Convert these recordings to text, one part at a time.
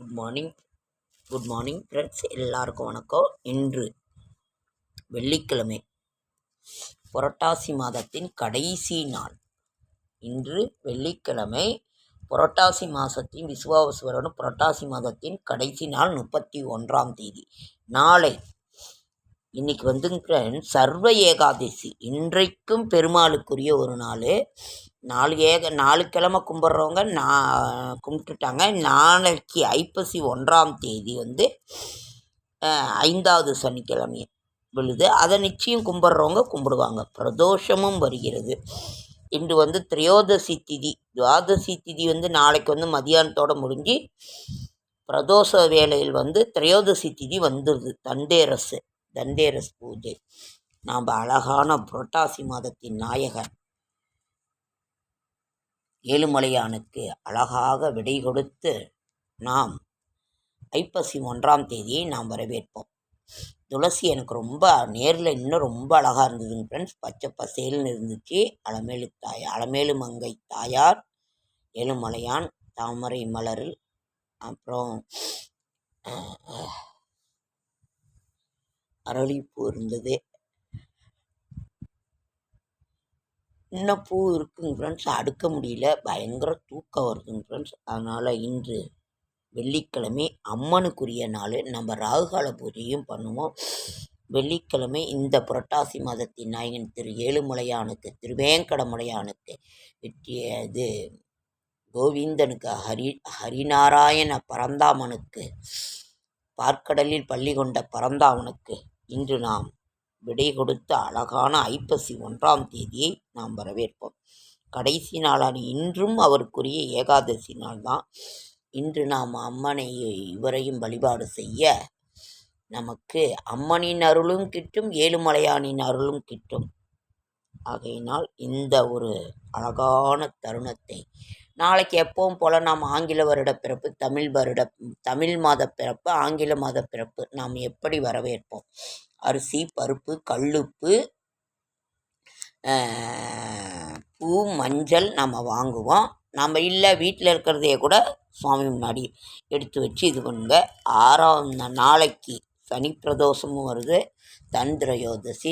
Good morning good morning friends எல்லாருக்கும் வணக்கம். இன்று வெள்ளிக்கிழமை புரட்டாசி மாதத்தின் கடைசி நாள். இன்று வெள்ளிக்கிழமை புரட்டாசி மாதத்தின் விசுவாவசுவரனும் புரட்டாசி மாதத்தின் கடைசி நாள் முப்பத்தி ஒன்றாம் தேதி. நாளை இன்னைக்கு வந்துங்க ஃப்ரெண்ட்ஸ் சர்வ ஏகாதசி. இன்றைக்கும் பெருமாளுக்குரிய ஒரு நாள். நாலு ஏக நாலு கிழமை கும்பிட்றவங்க நான் கும்பிட்டுட்டாங்க. நாளைக்கு ஐப்பசி ஒன்றாம் தேதி வந்து ஐந்தாவது சனிக்கிழமை விழுது. அதை நிச்சயம் கும்பிட்றவங்க கும்பிடுவாங்க. பிரதோஷமும் வருகிறது. இன்று வந்து திரையோதசி திதி. துவாதசி திதி வந்து நாளைக்கு வந்து மதியானத்தோடு முடிஞ்சு பிரதோஷ வேளையில் வந்து திரையோதசி திதி வந்துடுது தண்டேரசு தண்டேரஸ் பூஜை. நாம் அழகான புரட்டாசி மாதத்தின் நாயகன். ஏழுமலையானுக்கு அழகாக விடை கொடுத்து நாம் ஐப்பசி ஒன்றாம் தேதியை நாம் வரவேற்போம். துளசி எனக்கு ரொம்ப நேரில் இன்னும் ரொம்ப அழகாக இருந்ததுங்க ஃப்ரெண்ட்ஸ் பச்சை பசேல்னு இருந்துச்சு. அலமேலு தாய் அலமேலு மங்கை தாயார் ஏழுமலையான் தாமரை மலரில். அப்புறம் அரளிப்பூ இருந்தது. இன்னும் பூ இருக்குங்க ஃப்ரெண்ட்ஸ் அடுக்க முடியல. பயங்கர தூக்கம் வருதுங்க ஃப்ரெண்ட்ஸ் அதனால் இன்று வெள்ளிக்கிழமை அம்மனுக்குரிய நாள். நம்ம ராகுகால பூஜையும் பண்ணுவோம். வெள்ளிக்கிழமை இந்த புரட்டாசி மாதத்தின் நாயகன் திரு ஏழுமலையானுக்கு திருவேங்கடமுடையானுக்கு வெற்றிய இது கோவிந்தனுக்கு ஹரி ஹரிநாராயண பரந்தாமனுக்கு பார்க்கடலில் பள்ளி கொண்ட பரந்தாமனுக்கு இன்று நாம் விடை கொடுத்த அழகான ஐப்பசி ஒன்றாம் தேதியை நாம் வரவேற்போம். கடைசி நாளான இன்றும் அவருக்குரிய ஏகாதசி நாள்தான். இன்று நாம் அம்மனை இவரையும் வழிபாடு செய்ய நமக்கு அம்மனின் அருளும் கிட்டும் ஏழுமலையானின் அருளும் கிட்டும். ஆகையினால் இந்த ஒரு அழகான தருணத்தை நாளைக்கு எப்பவும் போல் நாம் ஆங்கில வருட பிறப்பு தமிழ் வருட தமிழ் மாத பிறப்பு ஆங்கில மாத பிறப்பு நாம் எப்படி வரவேற்போம்? அரிசி பருப்பு கல்லுப்பு பூ மஞ்சள் நம்ம வாங்குவோம். நம்ம இல்லை வீட்டில் இருக்கிறதையே கூட சுவாமி முன்னாடி எடுத்து வச்சு இது பண்ணுங்க. ஆறாம் நாளைக்கு சனி பிரதோஷமும் வருது. தந்திரயோதசி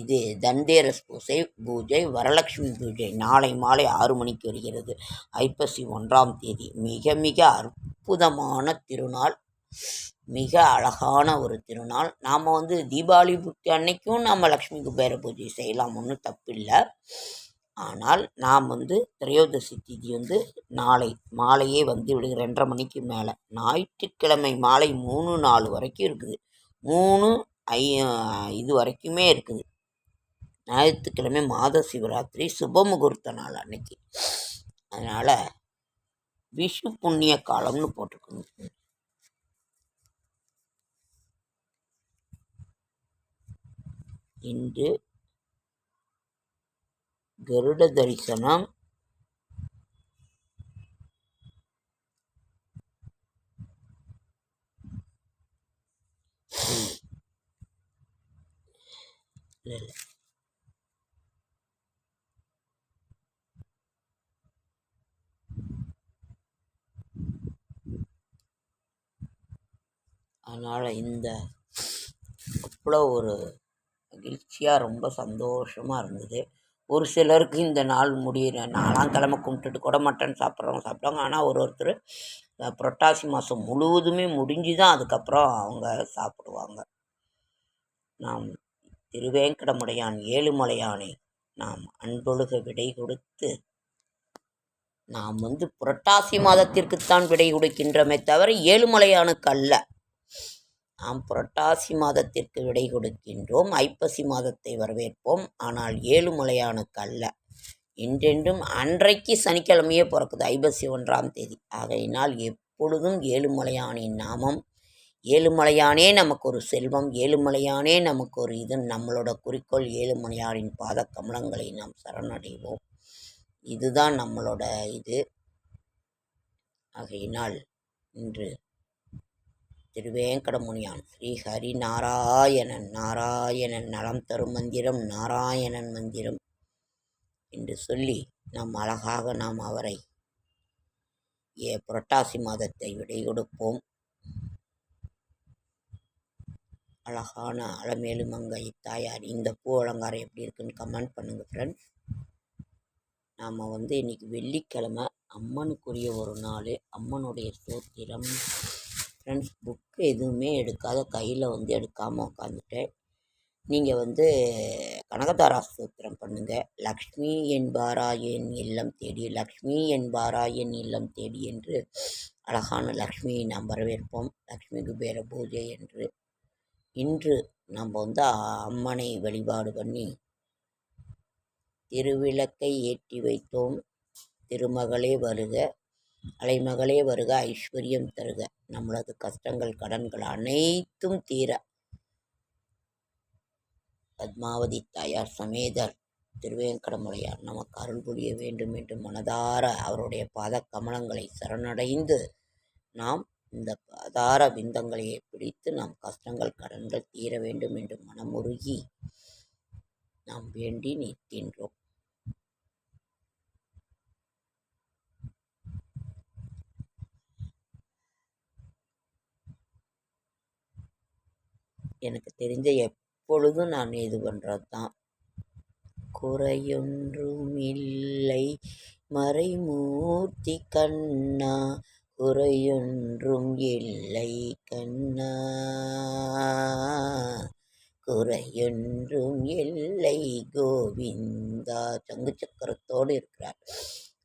இது தந்தேரஸ் பூஜை பூஜை வரலட்சுமி பூஜை நாளை மாலை ஆறு மணிக்கு வருகிறது. ஐப்பசி ஒன்றாம் தேதி. மிக மிக அற்புதமான திருநாள். மிக அழகான ஒரு திருநாள். நாம் வந்து தீபாவளி புத்தி அன்னைக்கும் நாம் லக்ஷ்மி குபேர பூஜை செய்யலாம் ஒன்றும் தப்பில்லை. ஆனால் நாம் வந்து திரையோதசி திதி வந்து நாளை மாலையே வந்து விடுங்க ரெண்டரை மணிக்கு மேலே. ஞாயிற்றுக்கிழமை மாலை மூணு நாலு வரைக்கும் இருக்குது. மூணு ஐ இது வரைக்குமே இருக்குது. ஞாயிற்றுக்கிழமை மாத சிவராத்திரி சுப முகூர்த்த நாள் அன்னைக்கு. அதனால் விஷு புண்ணிய காலம்னு போட்டுக்கணும் இன்று கருட தரிசனம். இல்லை இல்லை அதனால் இந்த அவ்வளோ ஒரு மகிழ்ச்சியாக ரொம்ப சந்தோஷமாக இருந்தது. ஒரு சிலருக்கு இந்த நாள் முடியிற நாலாம் கிழமை கும்பிட்டுட்டு கூட மட்டன் சாப்பிட்றவங்க சாப்பிடுவாங்க. ஆனால் ஒரு ஒருத்தர் புரட்டாசி மாதம் முழுவதுமே முடிஞ்சு தான் அதுக்கப்புறம் அவங்க சாப்பிடுவாங்க. நாம் திருவேங்கடமுடையான் ஏழுமலையானை நாம் அன்பொழுக விடை கொடுத்து நாம் வந்து புரட்டாசி மாதத்திற்குத்தான் விடை கொடுக்கின்றமே தவிர ஏழுமலையானுக்கு அல்ல. நாம் புரட்டாசி மாதத்திற்கு விடை கொடுக்கின்றோம். ஐப்பசி மாதத்தை வரவேற்போம். ஆனால் ஏழுமலையானுக்கு அல்ல என்றென்றும் அன்றைக்கு சனிக்கிழமையே பிறக்குது. ஐப்பசி ஒன்றாம் தேதி. ஆகையினால் எப்பொழுதும் ஏழுமலையானின் நாமம். ஏழுமலையானே நமக்கு ஒரு செல்வம். ஏழுமலையானே நமக்கு ஒரு இது. நம்மளோட குறிக்கோள் ஏழுமலையானின் பாத கமலங்களை நாம் சரணடைவோம். இதுதான் நம்மளோட இது. ஆகையினால் இன்று திருவேங்கடமுனியான். ஸ்ரீ ஹரி நாராயணன் நாராயணன் நலம் தரும் மந்திரம் நாராயணன் மந்திரம் என்று சொல்லி நாம் அழகாக நாம் அவரை ஏ புரட்டாசி மாதத்தை விடை கொடுப்போம். அழகான அலமேலு மங்கை தாயார் இந்த பூ அலங்காரம் எப்படி இருக்குன்னு கமெண்ட் பண்ணுங்கள் ஃப்ரெண்ட்ஸ் நாம் வந்து இன்றைக்கி வெள்ளிக்கிழமை அம்மனுக்குரிய ஒரு நாள் அம்மனுடைய சோத்திரம் ஃப்ரெண்ட்ஸ் புக்கு எதுவுமே எடுக்காத கையில் வந்து எடுக்காமல் உட்காந்துட்டேன் நீங்கள் வந்து கனகதாரா சூத்திரம் பண்ணுங்கள் லக்ஷ்மி என்பாராயன் இல்லம் தேடி லக்ஷ்மி என்பாராயன் இல்லம் தேடி என்று அழகான லக்ஷ்மியை நாம் வரவேற்போம். லக்ஷ்மி குபேர பூஜை என்று இன்று நம்ம வந்து அம்மனை வழிபாடு பண்ணி திருவிளக்கை ஏற்றி வைத்தோம். திருமகளே வருக. அலைமகளே வருக ஐஸ்வர்யம் தருக. நம்மளது கஷ்டங்கள் கடன்கள் அனைத்தும் தீர. பத்மாவதி தாயார் சமேதர் திருவேங்கடமுடையார் நமக்கு அருள் புரிய வேண்டும் என்று மனதார அவருடைய பாத கமலங்களை சரணடைந்து நாம் இந்த பாதார விந்தங்களை பிடித்து நாம் கஷ்டங்கள் கடன்கள் தீர வேண்டும் என்று மனமுருகி நாம் வேண்டி நிற்கின்றோம். எனக்கு தெரிஞ்ச எப்பொழுதும் நான் இது பண்ணுறது தான் குறையொன்றும் இல்லை மறைமூர்த்தி கண்ணா குறையொன்றும் இல்லை கண்ணா. குறையொன்றும் இல்லை கோவிந்தா. சங்கு சக்கரத்தோடு இருக்கிறார்.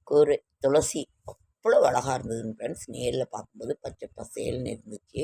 குறை துளசி அவ்வளோ அழகாக இருந்ததுன்னு ஃப்ரெண்ட்ஸ் நேரில் பார்க்கும்போது பச்சை பசேல்னு இருந்துச்சு.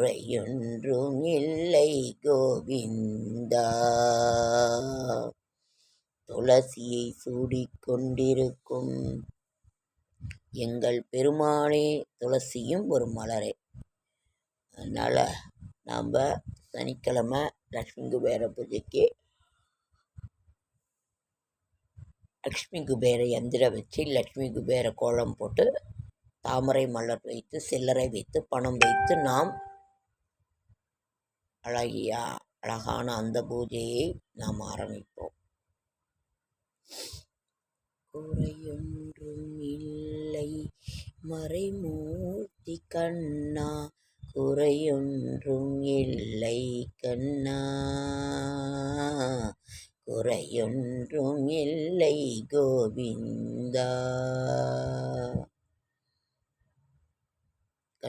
குறையொன்றும் இல்லை கோவிந்தா. துளசியை சூடிக்கொண்டிருக்கும் எங்கள் பெருமாளே துளசியும் ஒரு மலரே. அதனால் நாம் சனிக்கிழமை லக்ஷ்மி குபேர பூஜைக்கு லக்ஷ்மி குபேர எந்திரம் வச்சு லக்ஷ்மி குபேர கோலம் போட்டு தாமரை மலர் வைத்து சில்லறை வைத்து பணம் வைத்து நாம் அழகியா அழகான அந்த பூஜையை நாம் ஆரம்பிப்போம். குறையொன்றும் இல்லை மறைமூர்த்தி கண்ணா குறையொன்றும் இல்லை கண்ணா. குறையொன்றும் இல்லை கோவிந்தா.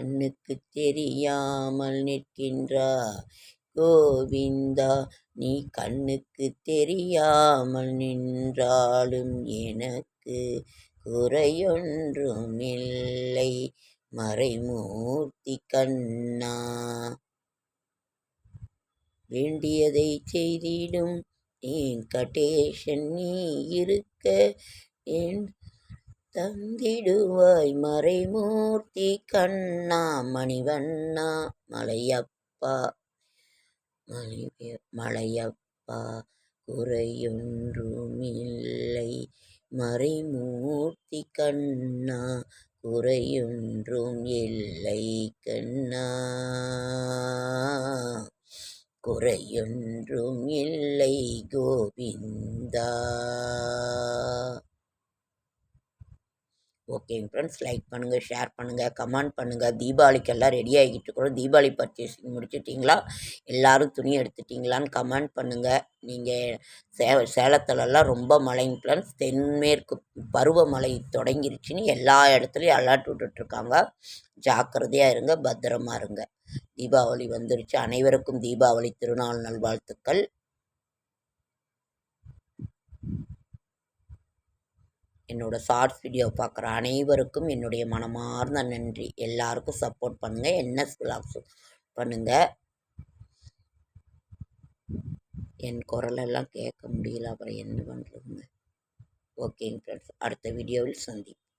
கண்ணுக்கு தெரியாமல் நிற்கின்றா? கோவிந்தா நீ கண்ணுக்கு தெரியாமல் நின்றாலும் எனக்கு குறையொன்றும் இல்லை. மறைமூர்த்தி கண்ணா. வேண்டியதை செய்திடும். கட்டேஷன் நீ இருக்க? என் தந்திடுவாய் மறைமூர்த்தி கண்ணா மணிவண்ணா மலையப்பா மலையப்பா குறையொன்றுமில்லை. மறைமூர்த்தி கண்ணா குறையொன்றும் இல்லை கண்ணா. குறையொன்றும் இல்லை கோவிந்தா. ஓகேங்க ஃப்ரெண்ட்ஸ் லைக் பண்ணுங்கள் ஷேர் பண்ணுங்கள் கமெண்ட் பண்ணுங்கள் தீபாவளிக்கெல்லாம் ரெடி ஆகிட்டு இருக்கிறோம். தீபாவளி பர்ச்சேசிங் முடிச்சிட்டிங்களா? எல்லோரும் துணி எடுத்துட்டிங்களான்னு கமெண்ட் பண்ணுங்கள் நீங்கள் சே சேலத்துலலாம் ரொம்ப மழைங்க ஃப்ரெண்ட்ஸ் தென்மேற்கு பருவமழை தொடங்கிருச்சுன்னு எல்லா இடத்துலையும் அலர்ட் விட்டுட்ருக்காங்க. ஜாக்கிரதையாக இருங்க பத்திரமா இருங்க. தீபாவளி வந்துருச்சு. அனைவருக்கும் தீபாவளி திருநாள் நல்வாழ்த்துக்கள். என்னோடய ஷார்ட்ஸ் வீடியோ பார்க்குற அனைவருக்கும் என்னுடைய மனமார்ந்த நன்றி. எல்லாருக்கும் சப்போர்ட் பண்ணுங்கள் என்எஸ் விலாக்ஸ் பண்ணுங்கள் என் குரலெல்லாம் கேட்க முடியல. அப்புறம் என்ன பண்ணுறதுங்க ஓகேங்க ஃப்ரெண்ட்ஸ் அடுத்த வீடியோவில் சந்திப்போம்.